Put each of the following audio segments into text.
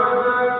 Father,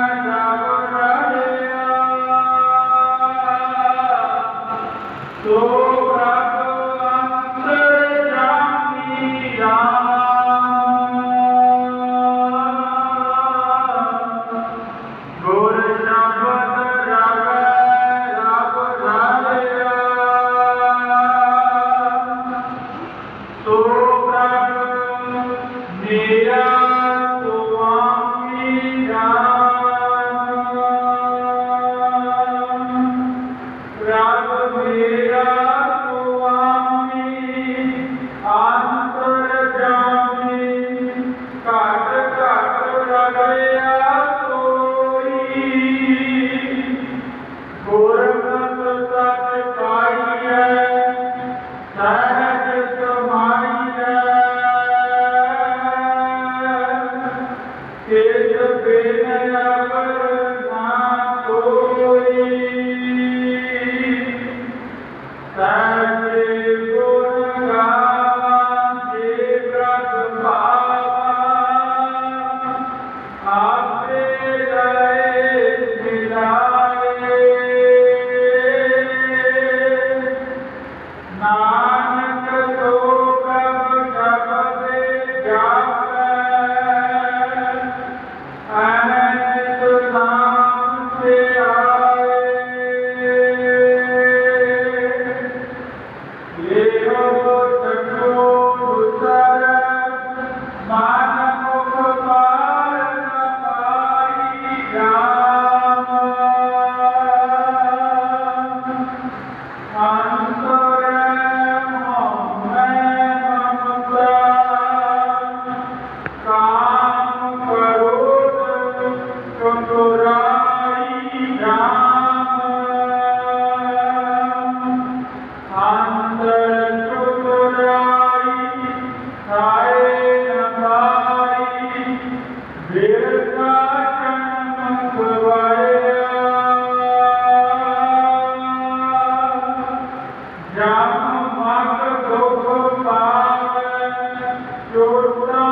ਜਾਨ ਮਤ ਦੁਖ ਪਾਵੇ ਚੋਟਾ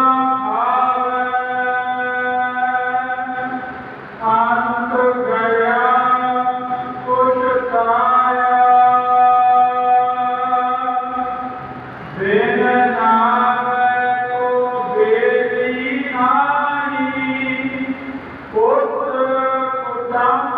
ਆਵੇ ਅੰਤ ਗਿਆ ਕੁਛ ਤਾਇਆ। ਬੇਨ ਨਾਮੈ ਕੋ ਬੇਦੀ ਆਣੀ ਪੁੱਤ ਪੁੱਤਾਂ